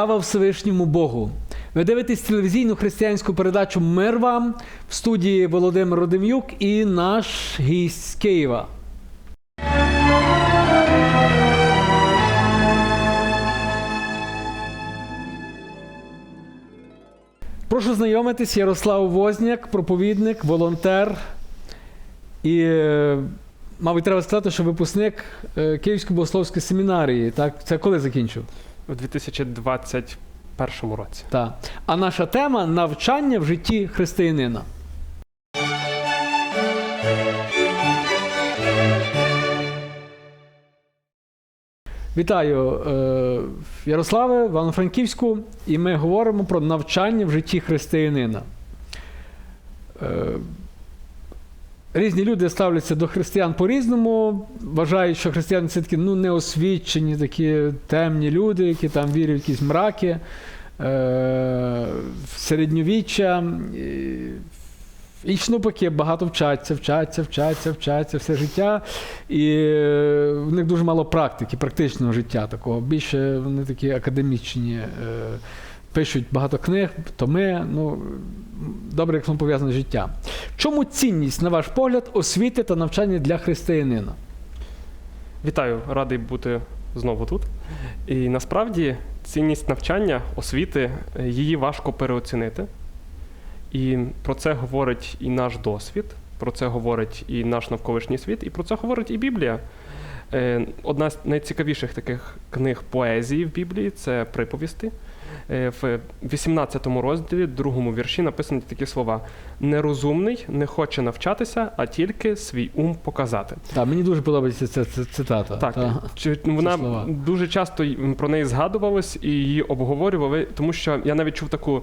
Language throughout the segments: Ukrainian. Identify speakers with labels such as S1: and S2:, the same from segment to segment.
S1: Слава Всевишньому Богу! Ви дивитесь телевізійну християнську передачу Мир вам в студії Володимир Родим'юк і наш гість з Києва. Прошу знайомитись, Ярослав Возняк, проповідник, волонтер і, е, мабуть, треба сказати, що випускник е, Київської богословської семінарії. Так? Це коли закінчив?
S2: У 2021 році.
S1: Так. А наша тема навчання в житті християнина. Вітаю, е, Ярославе, Івано-Франківську, і ми говоримо про навчання в житті християнина. Різні люди ставляться до християн по-різному, вважають, що християни це такі ну, неосвічені, такі темні люди, які там вірять в якісь мраки, е, середньовіччя. І, ж багато вчаться, вчаться, вчаться, вчаться все життя. І е, в них дуже мало практики, практичного життя такого. Більше вони такі академічні. Е, пишуть багато книг, томи. Ну, добре, як воно пов'язане. В чому цінність, на ваш погляд, освіти та навчання для християнина?
S2: Вітаю, радий бути знову тут. І насправді цінність навчання, освіти, її важко переоцінити. І про це говорить і наш досвід, про це говорить і наш навколишній світ, і про це говорить і Біблія. Е, Одна з найцікавіших таких книг поезії в Біблії це приповісти. Е, В 18 розділі, другому вірші, написані такі слова: нерозумний не хоче навчатися, а тільки свій ум показати.
S1: Так, мені дуже подобається ця, цитата.
S2: Так,
S1: Та.
S2: чи- вона
S1: слова.
S2: дуже часто про неї згадувалось і її обговорювали, тому що я навіть чув таку.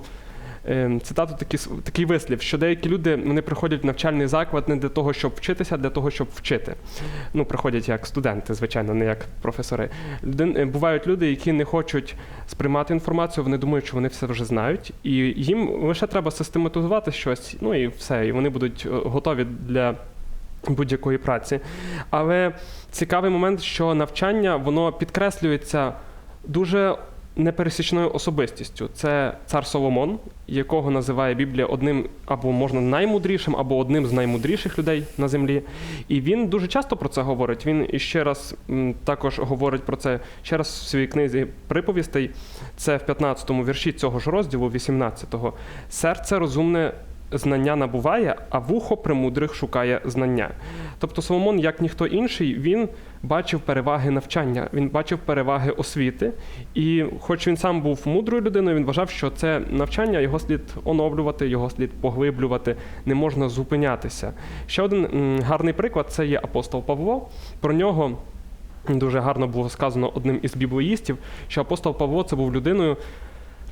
S2: Е, Цитату такий, такий вислів, що деякі люди вони приходять в навчальний заклад не для того, щоб вчитися, а для того, щоб вчити. Ну, приходять як студенти, звичайно, не як професори. Е, Бувають люди, які не хочуть сприймати інформацію, вони думають, що вони все вже знають, і їм лише треба систематизувати щось, ну і все, і вони будуть е, готові для будь-якої праці. Але цікавий момент, що навчання воно підкреслюється дуже непересічною особистістю. Це цар Соломон, якого називає Біблія одним або можна наймудрішим, або одним з наймудріших людей на землі. І він дуже часто про це говорить. Він іще раз також говорить про це ще раз в своїй книзі приповістей. Це в 15-му вірші цього ж розділу, 18-го. Серце розумне знання набуває, а вухо премудрих шукає знання. Тобто Соломон, як ніхто інший, він бачив переваги навчання, він бачив переваги освіти. І хоч він сам був мудрою людиною, він вважав, що це навчання його слід оновлювати, його слід поглиблювати, не можна зупинятися. Ще один гарний приклад це є апостол Павло. Про нього. Дуже гарно було сказано одним із біблеїстів, що апостол Павло це був людиною,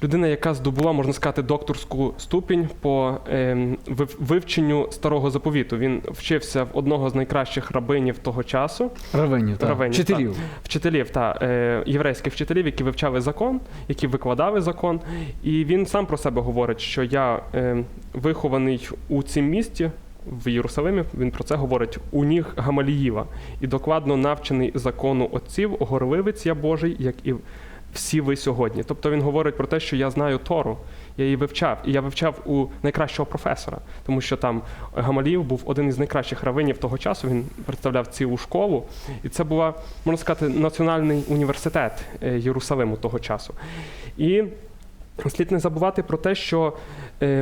S2: людина, яка здобула, можна сказати, докторську ступінь по ем, вивченню старого заповіту. Він вчився в одного з найкращих рабинів того часу,
S1: Равенів, так.
S2: Равенів,
S1: вчителів.
S2: вчителів та е, єврейських вчителів, які вивчали закон, які викладали закон. І він сам про себе говорить, що я е, вихований у цім місті. В Єрусалимі він про це говорить у ніг Гамаліїва і докладно навчений закону отців, горливець я Божий, як і всі ви сьогодні. Тобто він говорить про те, що я знаю Тору, я її вивчав, і я вивчав у найкращого професора, тому що там Гамаліїв був один із найкращих равинів того часу. Він представляв цілу школу, і це була, можна сказати, національний університет е, Єрусалиму того часу. І слід не забувати про те, що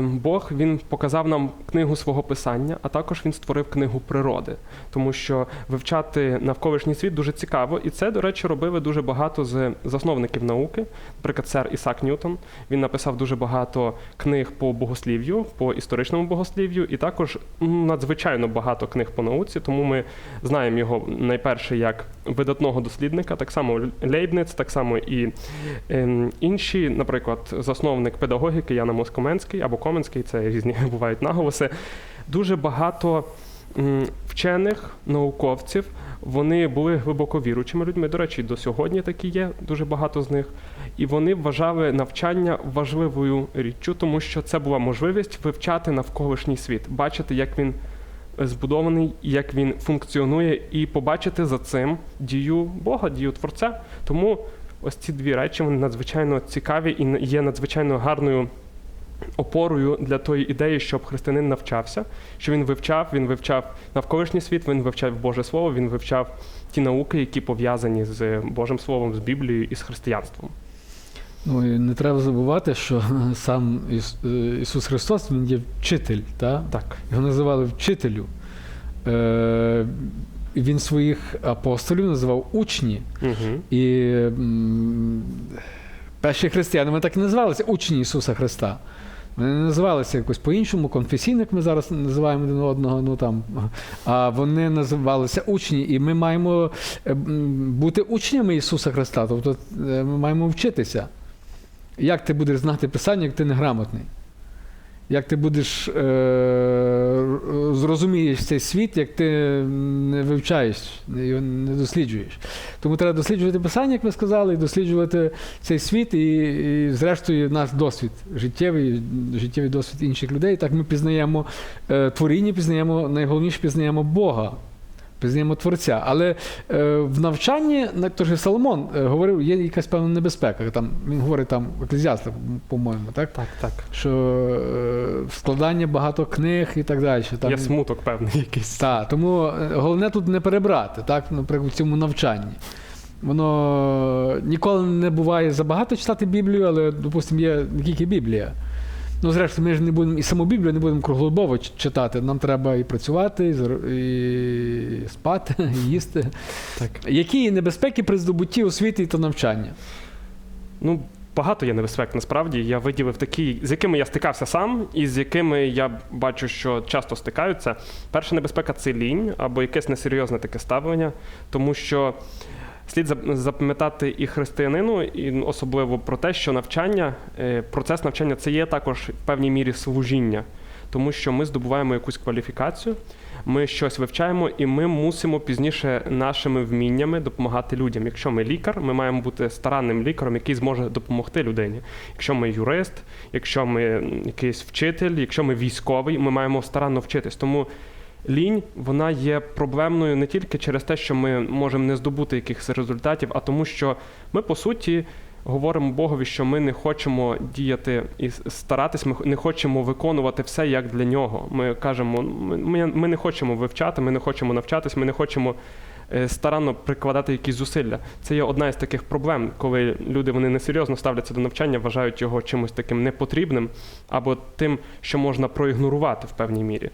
S2: Бог він показав нам книгу свого писання, а також він створив книгу природи, тому що вивчати навколишній світ дуже цікаво, і це, до речі, робили дуже багато з засновників науки. Наприклад, сер Ісак Ньютон. Він написав дуже багато книг по богослів'ю, по історичному богослів'ю, і також надзвичайно багато книг по науці. Тому ми знаємо його найперше як видатного дослідника, так само Лейбниц, так само і ем, інші, наприклад, засновник педагогіки Яна Москоменський або Коменський, це різні бувають наголоси. Дуже багато вчених науковців. Вони були глибоко віруючими людьми. До речі, до сьогодні такі є дуже багато з них. І вони вважали навчання важливою річчю, тому що це була можливість вивчати навколишній світ, бачити, як він збудований, як він функціонує, і побачити за цим дію Бога, дію Творця. Тому ось ці дві речі вони надзвичайно цікаві і є надзвичайно гарною опорою для тої ідеї, щоб християнин навчався, що він вивчав, він вивчав навколишній світ, він вивчав Боже Слово, він вивчав ті науки, які пов'язані з Божим Словом, з Біблією і з християнством.
S1: Ну і не треба забувати, що сам Іс- е, Ісус Христос він є вчитель, та?
S2: Так.
S1: його називали вчителю. Е, він своїх апостолів називав учні.
S2: Угу.
S1: І м, перші християни вони так і називалися учні Ісуса Христа. Вони не називалися якось по-іншому, конфесійних ми зараз називаємо один одного, ну там. А вони називалися учні, і ми маємо е, бути учнями Ісуса Христа. Тобто е, ми маємо вчитися. Як ти будеш знати Писання, як ти неграмотний? Як ти будеш е, зрозумієш цей світ, як ти не вивчаєш, його не досліджуєш. Тому треба досліджувати писання, як ви сказали, і досліджувати цей світ, і, і зрештою наш досвід життєвий, життєвий досвід інших людей. Так ми пізнаємо е, творіння, пізнаємо, найголовніше пізнаємо Бога. Пізнаємо Творця. Але е, в навчанні, на- то ж Соломон е, говорив, є якась певна небезпека. Там, він говорить там в Еклезіастах, по-моєму, так?
S2: Так, так.
S1: що е, складання багато книг і так далі. Там,
S2: Є смуток певний якийсь.
S1: та, тому е, головне тут не перебрати, так, наприклад, в цьому навчанні. Воно ніколи не буває забагато читати Біблію, але, допустимо, є не тільки Біблія. Ну, зрештою, ми ж не будемо і саму Біблію не будемо круглодобово ч- читати. Нам треба і працювати, і, спати, і їсти.
S2: Так.
S1: Які небезпеки при здобутті освіти та навчання?
S2: Ну, багато є небезпек насправді. Я виділив такі, з якими я стикався сам, і з якими я бачу, що часто стикаються. Перша небезпека це лінь або якесь несерйозне таке ставлення, тому що. Слід запам'ятати і християнину, і особливо про те, що навчання, е, процес навчання це є також в певній мірі служіння, тому що ми здобуваємо якусь кваліфікацію, ми щось вивчаємо, і ми мусимо пізніше нашими вміннями допомагати людям. Якщо ми лікар, ми маємо бути старанним лікарем, який зможе допомогти людині. Якщо ми юрист, якщо ми якийсь вчитель, якщо ми військовий, ми маємо старанно вчитись. Тому лінь вона є проблемною не тільки через те, що ми можемо не здобути якихось результатів, а тому, що ми по суті. Говоримо Богові, що ми не хочемо діяти і старатись, ми не хочемо виконувати все як для нього. Ми кажемо, ми, ми- ми не хочемо вивчати, ми не хочемо навчатись, ми не хочемо е, старанно прикладати якісь зусилля. Це є одна із таких проблем, коли люди вони несерйозно ставляться до навчання, вважають його чимось таким непотрібним або тим, що можна проігнорувати в певній мірі.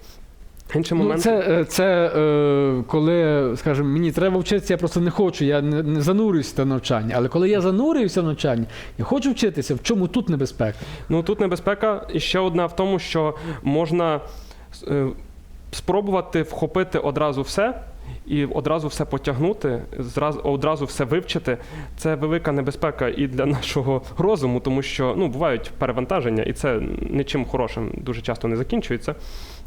S2: Інший
S1: Ну,
S2: момент
S1: це, е, це е, коли, скажімо, мені треба вчитися, я просто не хочу, я не, не занурююся в навчання. Але коли я занурююся в навчання, я хочу вчитися, в чому тут небезпека?
S2: Ну тут небезпека і ще одна в тому, що можна е, спробувати вхопити одразу все. І одразу все потягнути, одразу все вивчити. Це велика небезпека і для нашого розуму, тому що ну бувають перевантаження, і це нічим хорошим дуже часто не закінчується.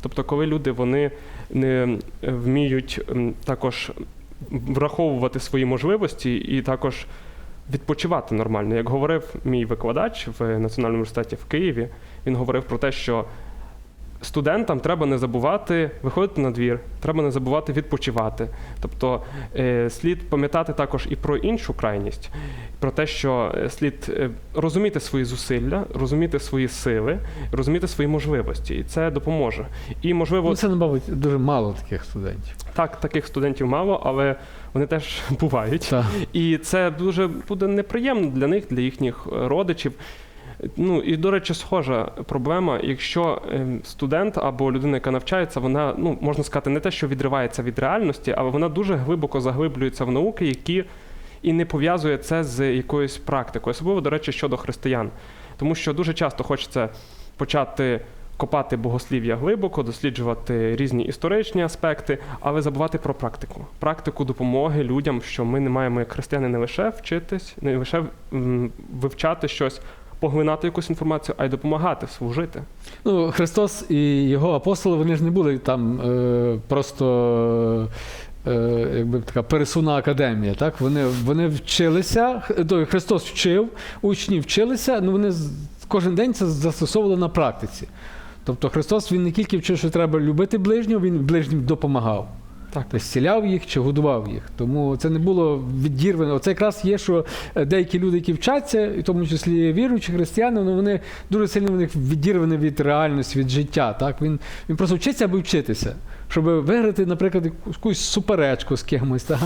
S2: Тобто, коли люди вони не вміють також враховувати свої можливості і також відпочивати нормально. Як говорив мій викладач в Національному університеті в Києві, він говорив про те, що студентам треба не забувати виходити на двір, треба не забувати відпочивати. Тобто е, слід пам'ятати також і про іншу крайність, про те, що е, слід е, розуміти свої зусилля, розуміти свої сили, розуміти свої можливості, і це допоможе. І можливо,
S1: Ну, це, мабуть, дуже мало таких студентів.
S2: так, таких студентів мало, але вони теж бувають.
S1: Так.
S2: І це дуже буде неприємно для них, для їхніх родичів. Ну і до речі, схожа проблема, якщо ем, студент або людина, яка навчається, вона ну можна сказати, не те, що відривається від реальності, але вона дуже глибоко заглиблюється в науки, які і не пов'язує це з якоюсь практикою, особливо, до речі, щодо християн. Тому що дуже часто хочеться почати копати богослів'я глибоко, досліджувати різні історичні аспекти, але забувати про практику. Практику допомоги людям, що ми не маємо як християни не лише вчитись, не лише вивчати щось, поглинати якусь інформацію, а й допомагати, служити.
S1: Ну, Христос і його апостоли, вони ж не були там е, просто. Е, якби така пересувна академія, так? Вони, вони вчилися, Христос вчив, учні вчилися, ну вони кожен день це застосовували на практиці. Тобто Христос він не тільки вчив, що треба любити ближнього, він ближнім допомагав.
S2: Так.
S1: Тобто зціляв їх чи годував їх. Тому це не було відірвано. Це якраз є, що е, деякі люди, які вчаться, і в тому числі віруючі християни, ну, вони дуже сильно в них відірвані від реальності, від життя. Так? Він, він просто вчиться, аби вчитися. Щоб виграти, наприклад, якусь суперечку з кимось, так?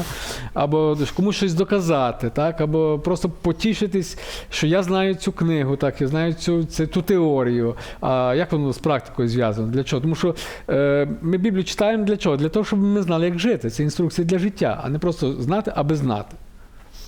S1: або комусь щось доказати, так? або просто потішитись, що я знаю цю книгу, так? я знаю цю, цю, ту теорію. А як воно з практикою зв'язано? Для чого? Тому що е, ми Біблію читаємо для чого? Для того, щоб ми знали, як жити. Це інструкції для життя, а не просто знати, аби знати.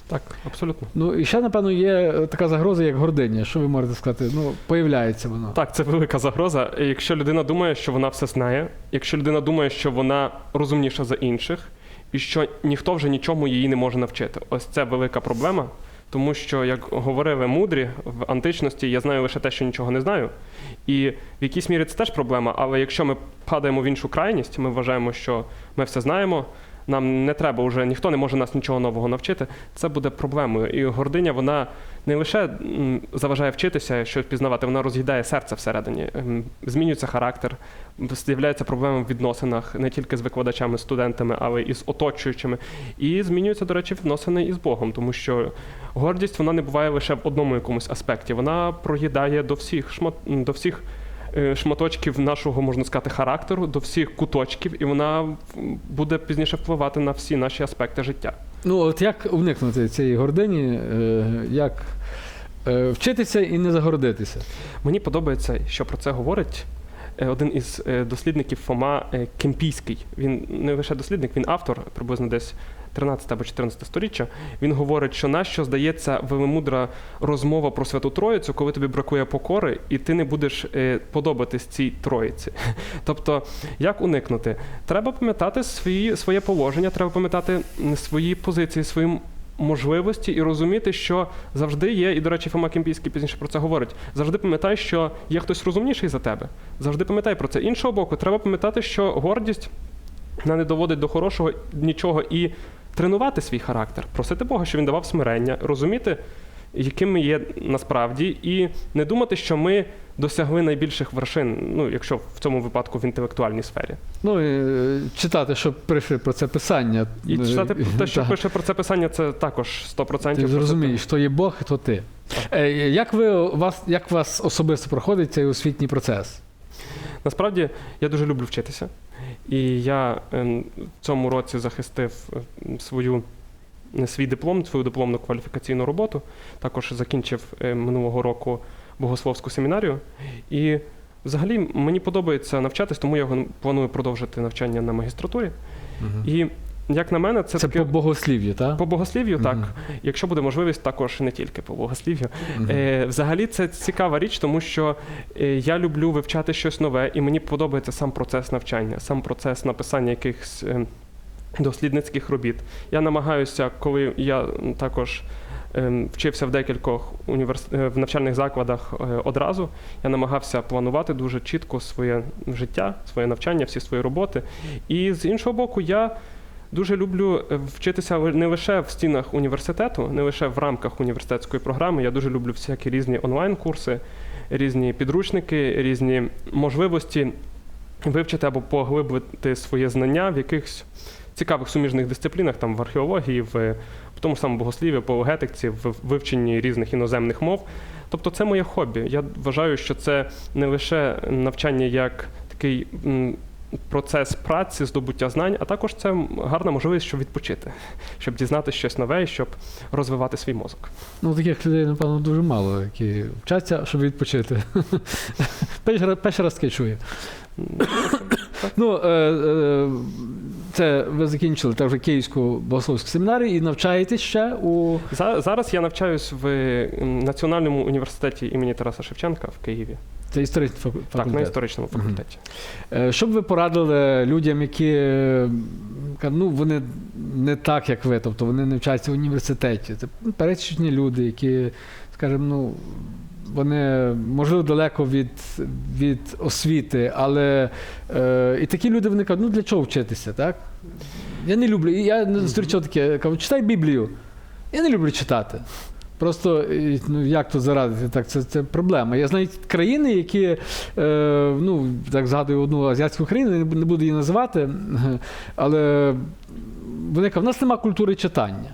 S2: Так, абсолютно.
S1: Ну і ще, напевно, є е, така загроза, як гординя. Що ви можете сказати? Ну, появляється воно.
S2: Так, це велика загроза. Якщо людина думає, що вона все знає, якщо людина думає, що вона розумніша за інших, і що ніхто вже нічому її не може навчити. Ось це велика проблема. Тому що, як говорили мудрі в античності, я знаю лише те, що нічого не знаю. І в якійсь мірі це теж проблема. Але якщо ми падаємо в іншу крайність, ми вважаємо, що ми все знаємо, нам не треба вже, ніхто не може нас нічого нового навчити, це буде проблемою. І гординя, вона не лише заважає вчитися, щось пізнавати, вона роз'їдає серце всередині, Ем, змінюється характер, з'являються проблеми в відносинах не тільки з викладачами, студентами, але і з оточуючими. І змінюються, до речі, відносини із Богом, тому що гордість вона не буває лише в одному якомусь аспекті. Вона проїдає до всіх шмат, до всіх. Е, Шматочків нашого, можна сказати, характеру до всіх куточків, і вона буде пізніше впливати на всі наші аспекти життя.
S1: Ну, от як уникнути цієї гордині, е, як е, вчитися і не загордитися?
S2: Мені подобається, що про це говорить один із дослідників Фома Кемпійський. Він не лише дослідник, він автор, приблизно десь 13 або 14 сторіччя. Він говорить, що нащо здається велемудра розмова про Святу Троїцю, коли тобі бракує покори, і ти не будеш е, подобатись цій троїці. Тобто, як уникнути? Треба пам'ятати свої, своє положення, треба пам'ятати свої позиції, свої можливості і розуміти, що завжди є, і, до речі, Фома Кемпійський пізніше про це говорить. Завжди пам'ятай, що є хтось розумніший за тебе. Завжди пам'ятай про це. Іншого боку, треба пам'ятати, що гордість вона не доводить до хорошого нічого і тренувати свій характер, просити Бога, щоб він давав смирення, розуміти, яким ми є насправді, і не думати, що ми досягли найбільших вершин, ну, якщо в цьому випадку в інтелектуальній сфері.
S1: Ну, і, е, читати, що пише про це писання.
S2: І
S1: Е,
S2: читати те, що
S1: так.
S2: пише про це писання, це також 100%.
S1: Ти зрозумієш, хто є Бог, то ти. Е, Як ви вас, як вас особисто проходить цей освітній процес?
S2: Насправді я дуже люблю вчитися. І я ем, в цьому році захистив ем, свою е, свій диплом, свою дипломну кваліфікаційну роботу. Також закінчив е, минулого року богословську семінарію. І взагалі мені подобається навчатись, тому я планую продовжити навчання на магістратурі. І як на мене, це,
S1: Це
S2: таке
S1: по богослів'ю, так?
S2: по богослів'ю, так. Якщо буде можливість, також не тільки по богослів'ю.
S1: Мгм.
S2: Е, взагалі, це цікава річ, тому що е, я люблю вивчати щось нове, і мені подобається сам процес навчання, сам процес написання якихось е, дослідницьких робіт. Я намагаюся, коли я також е, вчився в декількох універс... в навчальних закладах одразу, я намагався планувати дуже чітко своє життя, своє навчання, всі свої роботи. І з іншого боку, я. Дуже люблю е, вчитися не лише в стінах університету, не лише в рамках університетської програми. Я дуже люблю всякі різні онлайн-курси, різні підручники, різні можливості вивчити або поглибити своє знання в якихось цікавих суміжних дисциплінах, там в археології, в, в тому самому богослів'ї, апологетиці, в вивченні різних іноземних мов. Тобто це моє хобі. Я вважаю, що це не лише навчання як такий. Процес праці, здобуття знань, а також це гарна можливість, щоб відпочити, щоб дізнатися щось нове і щоб розвивати свій мозок.
S1: Ну, таких людей, напевно, дуже мало, які вчаться, щоб відпочити. Перший раз- таке чую. Ну, е, е, це ви закінчили так, вже Київську богословську семінарію і навчаєтесь ще у.
S2: За- Зараз я навчаюсь в Національному університеті імені Тараса Шевченка в Києві,
S1: Це історичний фак-
S2: так, на історичному факультеті.
S1: Е, Що б ви порадили людям, які е, ну, вони не так, як ви, тобто вони не вчаться в університеті. Це пересічні люди, які, скажімо, ну, вони, можливо, далеко від, від освіти, але е, і такі люди вони кажуть, ну для чого вчитися, так? Я не люблю. Я зустрічав таке, я кажу, читай Біблію. Я не люблю читати. Просто е, ну, як то зарадити? Так, це, це проблема. Я знаю країни, які, е, ну, так згадую одну азіатську країну, не буду її називати, але вони кажуть, в нас немає культури читання.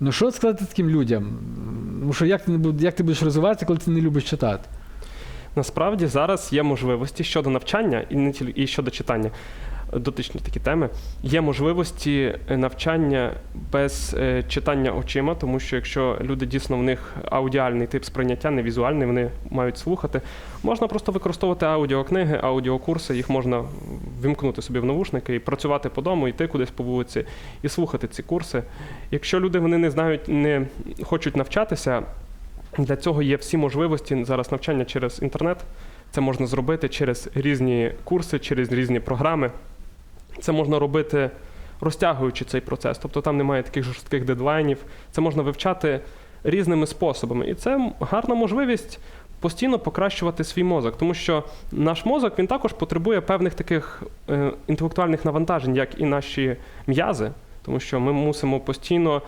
S1: Ну що сказати таким людям? Тому що як ти, не буд- як ти будеш розвиватися, коли ти не любиш читати?
S2: Насправді зараз є можливості щодо навчання і не тільки і щодо читання. Дотичні такі теми. Є можливості е, навчання без е, читання очима, тому що якщо люди дійсно в них аудіальний тип сприйняття, не візуальний, вони мають слухати. Можна просто використовувати аудіокниги, аудіокурси, їх можна вімкнути собі в навушники і працювати по дому, йти кудись по вулиці і слухати ці курси. Якщо люди вони не знають, не хочуть навчатися, для цього є всі можливості зараз навчання через інтернет. Це можна зробити через різні курси, через різні програми. Це можна робити розтягуючи цей процес. Тобто там немає таких жорстких дедлайнів. Це можна вивчати різними способами. І це гарна можливість постійно покращувати свій мозок, тому що наш мозок він також потребує певних таких е, інтелектуальних навантажень, як і наші м'язи. Тому що ми мусимо постійно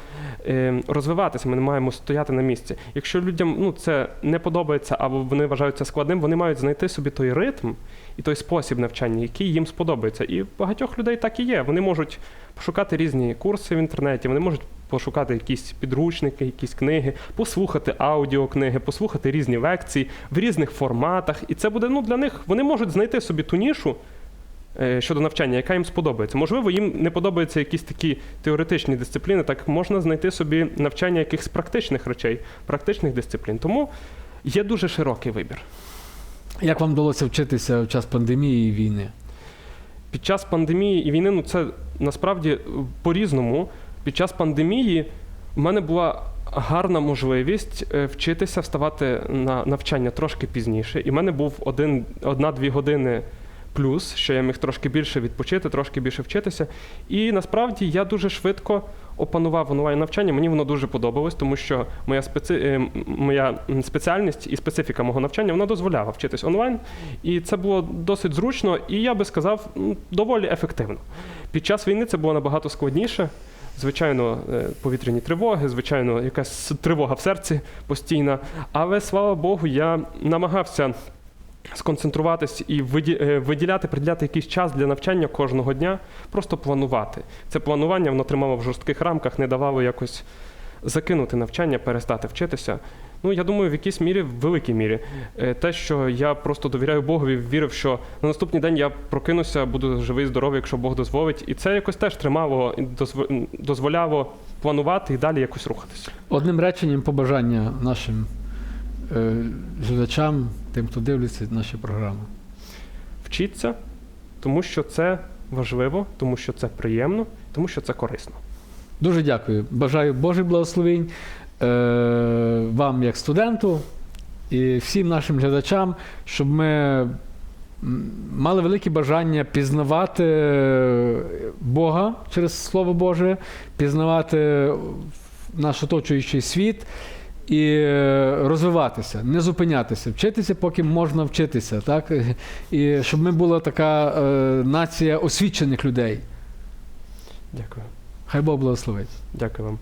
S2: е, розвиватися, ми не маємо стояти на місці. Якщо людям ну, це не подобається або вони вважають складним, вони мають знайти собі той ритм і той спосіб навчання, який їм сподобається. І багатьох людей так і є. Вони можуть пошукати різні курси в інтернеті, вони можуть пошукати якісь підручники, якісь книги, послухати аудіокниги, послухати різні лекції в різних форматах. І це буде ну, для них, вони можуть знайти собі ту нішу е, щодо навчання, яка їм сподобається. Можливо, їм не подобаються якісь такі теоретичні дисципліни, так можна знайти собі навчання якихось практичних речей, практичних дисциплін. Тому є дуже широкий вибір.
S1: Як вам вдалося вчитися в час пандемії і війни?
S2: Під час пандемії і війни, ну це насправді по-різному. Під час пандемії в мене була гарна можливість е, вчитися вставати на навчання трошки пізніше. І в мене був один, одна-дві години плюс, що я міг трошки більше відпочити, трошки більше вчитися. І насправді я дуже швидко опанував онлайн навчання. Мені воно дуже подобалось, тому що моя, специ... е, моя спеціальність і специфіка мого навчання вона дозволяла вчитись онлайн. І це було досить зручно, і я би сказав, доволі ефективно. Під час війни це було набагато складніше. Звичайно, е, повітряні тривоги, звичайно, якась тривога в серці постійна. Але слава Богу, я намагався сконцентруватись і е, виділяти, приділяти якийсь час для навчання кожного дня, просто планувати. Це планування воно тримало в жорстких рамках, не давало якось закинути навчання, перестати вчитися. Ну, я думаю, в якійсь мірі, в великій мірі, Е, те, що я просто довіряю Богові, вірив, що на наступний день я прокинуся, буду живий, здоровий, якщо Бог дозволить. І це якось теж тримало, дозволяло планувати і далі якось рухатися.
S1: Одним реченням побажання нашим глядачам, тим, хто дивиться наші програми.
S2: Вчіться, тому що це важливо, тому що це приємно, тому що це корисно.
S1: Дуже дякую. Бажаю Божих благословень е, вам, як студенту, і всім нашим глядачам, щоб ми мали велике бажання пізнавати Бога через Слово Боже, пізнавати наш оточуючий світ. І е, розвиватися, не зупинятися, вчитися, поки можна вчитися, так? І щоб ми була така е, нація освічених людей.
S2: Дякую.
S1: Хай Бог благословить.
S2: Дякую вам.